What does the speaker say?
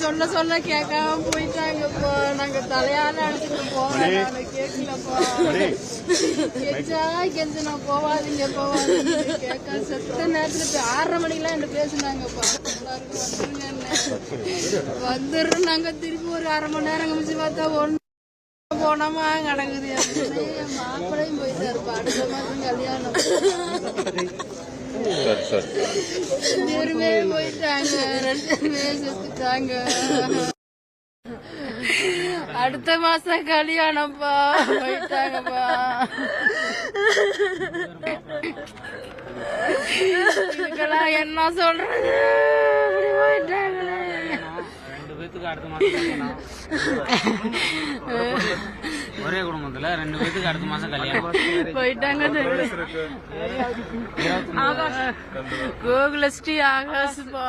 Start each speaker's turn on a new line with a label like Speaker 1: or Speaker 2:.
Speaker 1: சொன்ன சொன்ன கேட்காம போயிட்டாங்கப்பா நாங்க தலையால அடிச்சுட்டு போவோம் நானு கேட்கலப்பா கெஞ்சா கெஞ்சனா போவாதீங்க போவாதீங்க கேட்க செத்த நேரத்துல ஆறரை மணிக்கெல்லாம் என்ன பேசுனாங்கப்பா எல்லாருக்கும் வந்துடுறோம் நாங்க திருப்பி ஒரு அரை மணி நேரம் கழிச்சு பார்த்தா ஒண்ணு போனோமா கிடக்குது மாப்பிளையும் போயிட்டாருப்பா அடுத்த மாசம் கல்யாணம்.
Speaker 2: சரி சரி.
Speaker 1: பேருமே போயிட்டாங்க. ரெண்டு பேருமே செத்துட்டாங்க அடுத்த மாசம் கல்யாணம்ப்பா. போயிட்டாங்கப்பா. இதுக்கெல்லாம் என்ன சொல்றது? இப்படி போயிட்டாங்களே.
Speaker 3: ரெண்டு பேத்துக்கு அடுத்த மாசம் கல்யாணம். ஒரே குடும்பத்துல ரெண்டு பேத்துக்கு அடுத்த மாசம் கல்யாணம்
Speaker 1: போயிட்டாங்க கோகுலஸ்ரீ ஆகாஷ்பா